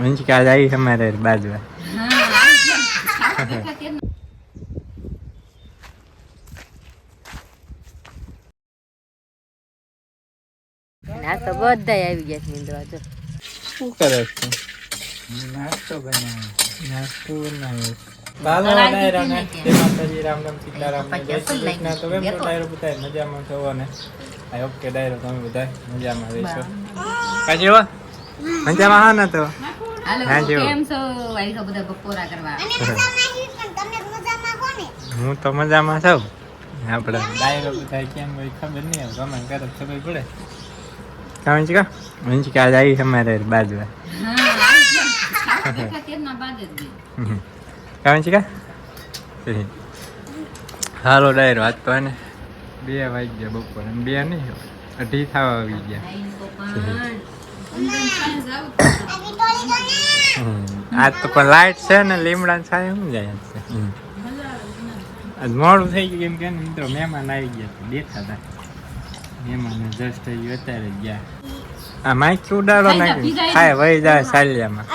મંચિકા આવી અમારે બાજુ આ તો બધા આવી ગયા છે નિંદ્રા જો. શું કરે છે? નાસ્તો બનાવે નાસ્તો બનાવે બાલો તળાવી ડાયરા ને દીધી જય માતાજી રામ રામ સીતારામ જય શ્રી કૃષ્ણ. તો કેમ છો? ડાયરો બધા મજામાં છો ને આઈ હોપ કે ડાયરો તમે બધા મજામાં રહેશો. કાજી એવા? મજામાં હા ને તો? હા, તો મજામાં છું. આપણે ડાયરો બધા કેમ હોય ખબર નહીં ગમે કરે ખબર પડે. કામ છે કા મંચિકા આજ આવી અમારે બાજુ હા. આવી ગયા. ખાવા દેખા કેમના બાદ જ ગઈ. કામ છે કા હાલો ડાયરો આજ તો ને બે વાગી ગયા બપોરે બે નહીં અઢી થવા આવી ગયા. આઈને તો પણ ઊંઘી સાંજ આવું. હમ. આજ તો પણ લાઈટ છે ને લીમડા છાય શું જાય છે. આજ મોડું થઈ ગયું કેમ કે મિત્રો મહેમાન આવી ગયા છે બેઠા હતા. મહેમાન જસ્ટ અત્યારે ગયા. આ માઇક ઉડાડો નાખી ખાય વહી જાય સાલિયામાં.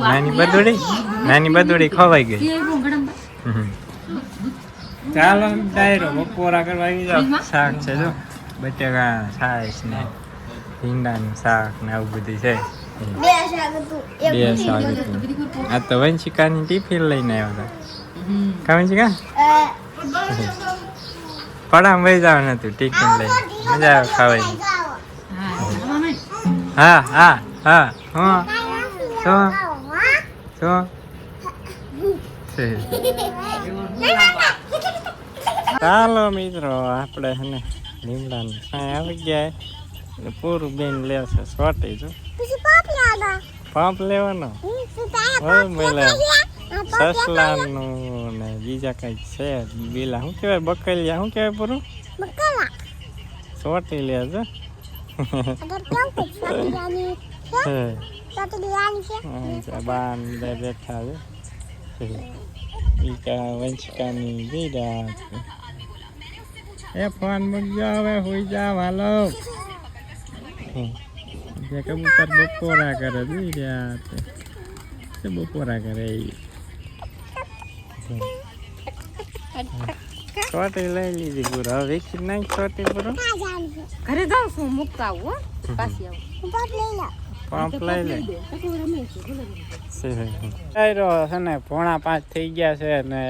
નાની બદોડી નાની બદોડી ખવાઈ ગઈ. ચાલો ડાયરો બપોરા કરવા આવી જાવ? શાક છે જો બટેકા છાશ ને ભીંડાનું શાક ને આવું બધું છે. બે શાક હતું આ તો વંશિકાની ટિફિન લઈને આવ્યા હતા. કા વંશિકા? પડામ વહી જવાનું હતું ટિફિન લઈને. મજા આવે ખાવાની. હા હા હા હા. શું શું છે ચાલો મિત્રો આપણે હે ને લીમડાનું સાય આવી ગયા. એટલે પૂરું બેન લેશે સોટી જો. પંપ લેવાનો. હોય મેલે સસલાનું ને બીજા કંઈક છે બીલા. શું કહેવાય બકલિયા શું કહેવાય પૂરું? સોટી લેજો બાન બેઠા છે. વંશકાની બીડા એ ફોન મૂકજો હવે હોઈ જા હાલો. જે કબૂતર બપોરા કરે જોઈ રહ્યા તે બપોરા કરે એ ચોટી લઈ લીધી પૂરો હવે વેચી નાખ ચોટી પૂરો ઘરે જાઉં છું મૂકતા આવું પાછી આવું. પંપ લઈ લે. છે ને પોણા પાંચ થઈ ગયા છે ને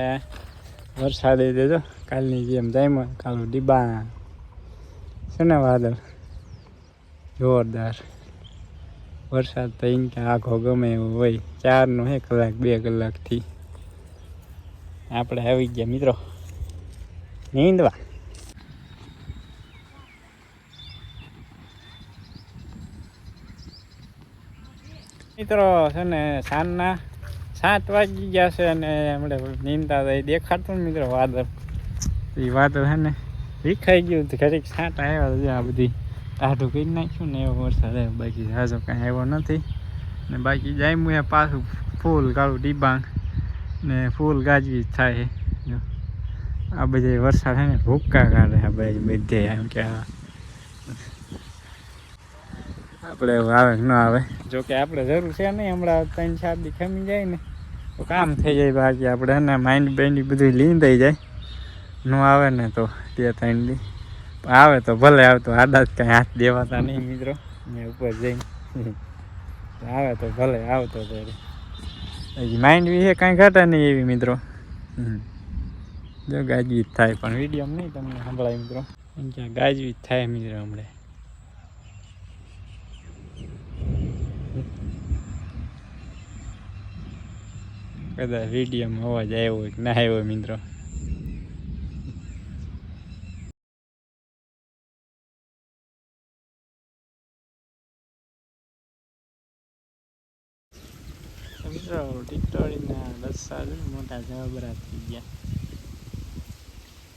વરસાદ દેજો કાલની જેમ જાય કાલું ડીબા છે ને વાદળ? જોરદાર. વરસાદ થઈને કે આખો ગમે એવો હોય. ચારનો એક કલાક, બે કલાકથી. આપણે આવી ગયા મિત્રો. નીંદવા. મિત્રો, છે ને સાંજના સાત વાગી ગયા છે અને હમણે નીંદતા દેખાડતું મિત્રો વાદળ. એ વાત છે ને વિખાઈ ગયું તો ઘડીક છાંટ આવ્યા આ બધી ટાઢું કરી નાખ્યું ને એવો વરસાદ આવ્યો. બાકી હાજો કાંઈ આવ્યો નથી. ને બાકી જામ્યું એ પાછું ફૂલ કાળું ડીબાંગ ને ફૂલ ગાજવી થાય આ બધા વરસાદ છે ને ભૂક્કા કાઢે આ બધા બધે એમ કે આપણે આવે ન આવે? જો કે આપણે જરૂર છે નહીં હમણાં ત્રણ ચાર દી ખમી જાય ને. તો કામ થઈ જાય બાકી આપણે ને માઇન્ડ બેન્ડ બધું લીંદાઈ જાય. ન આવે ને તો તે ત્રણ દી. આવે તો ભલે આવતો આડા જ કાંઈ હાથ દેવાતા નહીં મિત્રો. ને ઉપર જઈને. આવે તો ભલે, આવતો ત્યારે હજી માઇન્ડ વિશે કાંઈ ઘટે નહીં એવી મિત્રો. જો ગાજવી થાય પણ વીડિયો નહીં તમને સાંભળાય મિત્રો. ક્યાં ગાજવી થાય મિત્રો હમણાં. કદાચ વિડીયોમાં અવાજ આવ્યો હોય કે ના આવ્યો મિત્રો. ને મોટા જબરા થઈ ગયા.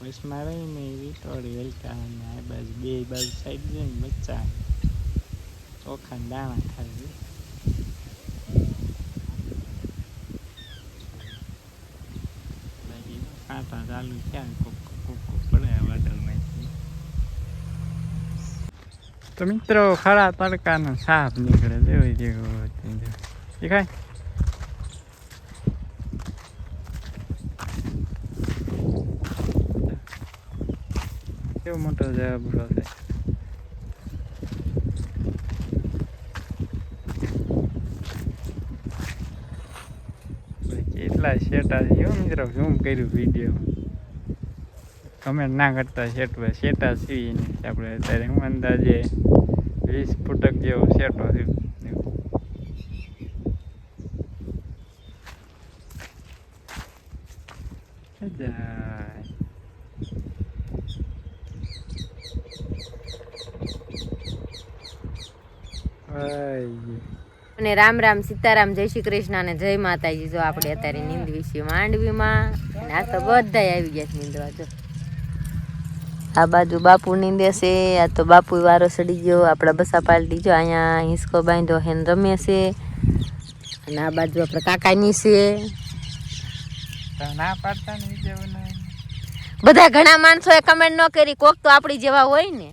વસમાં રહીને વીટોળી વેલકા અને આ બાજુ બે બાજુ સાઈડ છે ને બચ્ચા ચોખા દાણા બાકી કાંટા ચાલુ થયા કોક કોક કોક પડે વાદળમાંથી. તો મિત્રો, ખરા તડકાનો સાપ નીકળે જેવું જેવું દેખાય? કેવો મોટો જબરો છે કેટલા શેટા છે મિત્રો શું કર્યું વીડિયો કમેન્ટ ના કરતા શેટ શેટા સીવીને આપણે અત્યારે હું અંદાજે વીસ ફૂટક જેવો શેટો છે જાય અને રામ રામ સીતારામ જય શ્રી કૃષ્ણ અને જય માતાજી. જો આપણે અત્યારે નીંદવી છીએ માંડવીમાં અને આ તો બધા આવી ગયા છે નીંદવા જો. આ બાજુ બાપુ નીંદે છે આ તો બાપુ વારો સડી ગયો આપણા બસા પાલટી જો અહીંયા હિંસકો બાંધો હેન રમે છે. અને આ બાજુ આપણે કાકાની છે. બધા ઘણા માણસોએ કમેન્ટ ન કરી કોક તો આપણી જેવા હોય ને.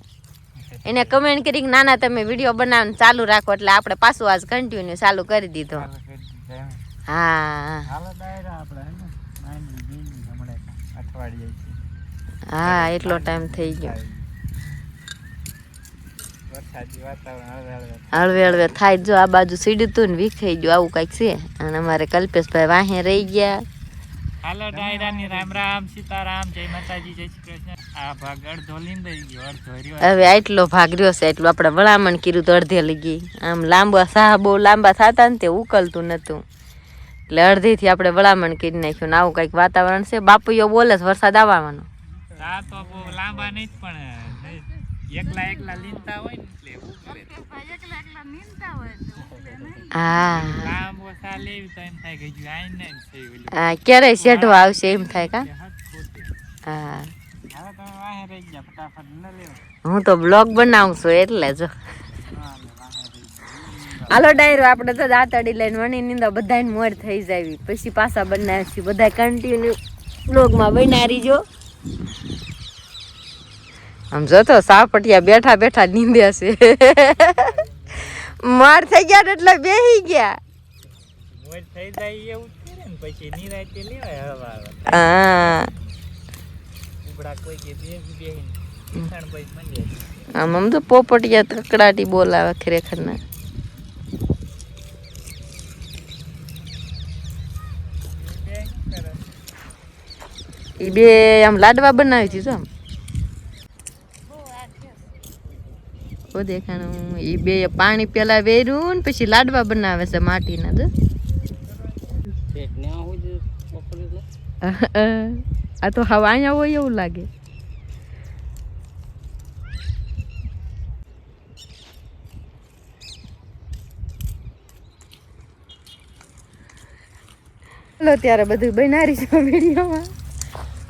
એને કમેન્ટ કરી કે નાના તમે વીડિયો બનાવવાનું ચાલુ રાખો એટલે આપણે પાછું આજ કન્ટિન્યુ ચાલુ કરી દીધો. હા. હે એટલો ટાઈમ થઈ ગયો. હળવે હળવે. થાય. જો આ બાજુ સીડતું ને વીખાઈ ગયું આવું કાંઈક છે. અને અમારે કલ્પેશભાઈ વાહે રહી ગયા. હાલો ડાયરાની રામ રામ સીતારામ જય માતાજી જય શ્રી કૃષ્ણ. આ ભાગ અડધો ગયો અડધો રહ્યો હવે આટલો ભાગ રહ્યો છે એટલું આપણે વળામણ કર્યું તો અડધે લગી આમ લાંબા સાહ બહુ લાંબા થતા ને તે ઉકલતું નતું. એટલે અડધેથી આપણે વળામણ કરી નાખ્યું ને આવું કંઈક વાતાવરણ છે. બાપુયો બોલે છે વરસાદ આવવાનો. આ તો બહુ લાંબા નહીં પણ એકલા એકલા લીંતા હોય ને. હા. ક્યારે શેઢો આવશે એમ થાય કા. હા. હું તો બ્લોગ બનાવું છું એટલે જો. હાલો ડાયરો, આપણે તો દાંતડી લઈને વણી નીંદા બધાને મોર થઈ જાવી પછી પાછા બનાવીશું. બધા કન્ટિન્યુ બ્લોગમાં બનાવી જો આમ જો તો સાપટિયા બેઠા બેઠા નીંદ્યા છે. માર થઈ ગયા ને એટલે બેહી ગયા. આમ આમ તો પોપટિયા કકડાટી બોલાવે ખરેખર ના એ બે આમ લાડવા બનાવી જો આમ. દેખાણું. એ બે પાણી પેલા વેર્યું ને પછી લાડવા બનાવે છે માટીના તો. આ તો હવા અહીંયા હોય એવું લાગે. ચાલો ત્યારે બધું બનારી છે વિડીયોમાં.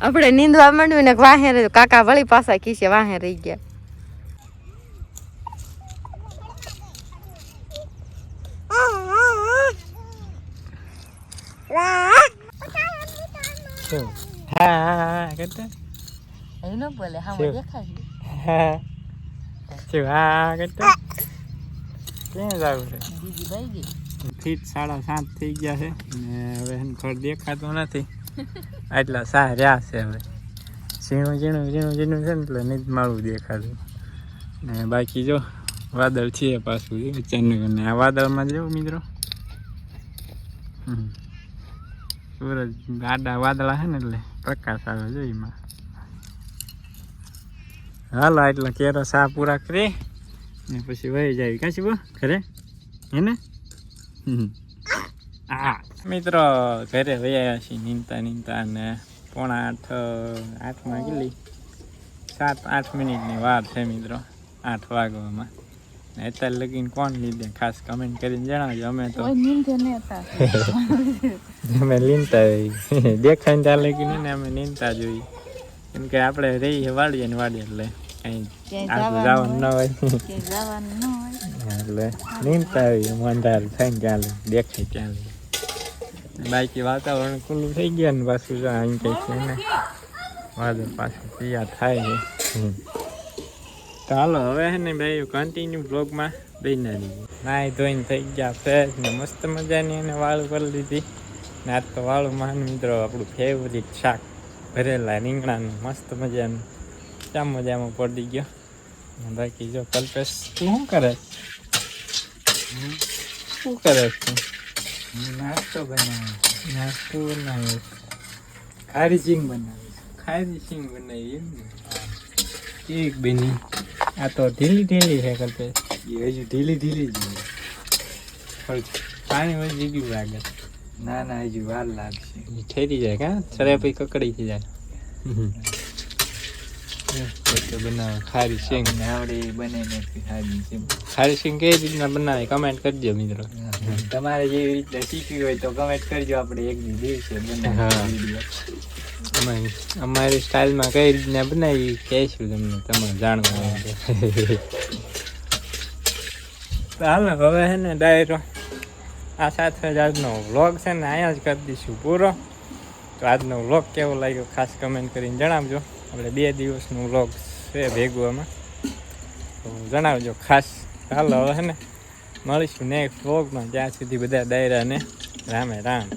આપણે નીંદવા માંડ્યું ને વાહે કાકા વળી પાછા ખીસે વાહે રહી ગયા. શું? હા હા હા શું? દેખાય હા શું છે બીજી ભાઈ ફીટ સાડા સાત થઈ ગયા છે ને હવે ખર દેખાતો નથી આટલા સા રહ્યા છે હવે ઝીણું ઝીણું ઝીણું ઝીણું છે ને એટલે નહીં મારું દેખાતું ને બાકી જો વાદળ છે પાછું અને આ વાદળમાં જેવું મિત્રો હમ. સૂરજ આડા વાદળા છે ને એટલે પ્રકાશ આવે છે એમાં. હાલો એટલા કેરો સા પૂરા કરી ને પછી વહી જાય કાશી બો ઘરે? હે ને? હમ. આ મિત્રો ઘરે વયા છીએ નીંદતા નીંદતા ને પોણા આઠ આઠમાં કેટલી સાત આઠ મિનિટની વાર છે મિત્રો આઠ વાગવામાં. અત્યારે લગીને કોણ લીધે? ખાસ કમેન્ટ કરીને જણાવજો અમે તો અમે લીનતા હોઈ દેખાય ચાલે કે નહીં ને અમે લીનતા જોઈ કેમ કે આપણે રહીએ વાડીએ ને વાડીએ એટલે કઈ આગળ જવાનું ન હોય. એટલે નીંદતા હોઈએ અંધાર થઈને ચાલે દેખાય ચાલે બાકી વાતાવરણ ખુલ્લું થઈ ગયા ને પાછું જો અહીં કઈ છે ને. વાદળ પાછું તૈયાર થાય છે. ચાલો હવે હે ને ભાઈ કન્ટિન્યુ બ્લોગમાં બેનારી નાઈ ધોઈને થઈ ગયા ફ્રેશ ને મસ્ત મજાની એને વાળ કરી લીધી. ને આજ તો વાળું મહાન મિત્રો આપણું ફેવરિટ શાક. ભરેલા રીંગણાનું મસ્ત મજાનું. ચામ મજામાં પડી ગયો. બાકી જો કલ્પેશ તું શું કરે? શું કરે તું નાસ્તો બનાવ્યો નાસ્તો બનાવે ખારી સિંગ બનાવે ખારી સિંગ બનાવી એમ ને. કેક બની. આ તો ઢીલી ઢીલી છે કલ્પેશ. એ હજુ ઢીલી ઢીલી જ પણ પાણી વધી ગયું લાગે. ના ના હજુ વાર લાગશે. ઠેરી જાય કા? સરે પછી કકડી થઈ જાય. બનાવે ખારી સિંગ આવડે બને ખારી સિંગ ખારી સિંગ કઈ રીતના બનાવે? કમેન્ટ કરજો મિત્રો. તમારે જેવી રીતના શીખવી હોય તો કમેન્ટ કરજો. આપણે એક દિવસે બનાવી અમારી સ્ટાઇલમાં કઈ રીતના બનાવી કહેશું તમને તમારે જાણવા હાલો હવે હે ને ડાયરો. આ સાથે જ આજનો વ્લોગ છે ને અહીંયા જ કરી દઈશું પૂરો. તો આજનો વ્લોગ કેવો લાગ્યો ખાસ કમેન્ટ કરીને જણાવજો. આપણે બે દિવસનું વ્લોગ છે ભેગું આમાં. તો જણાવજો ખાસ. હાલો હવે ને, મળીશું નેક્સ્ટ વ્લોગમાં ત્યાં સુધી બધા ડાયરાને રામે રામ.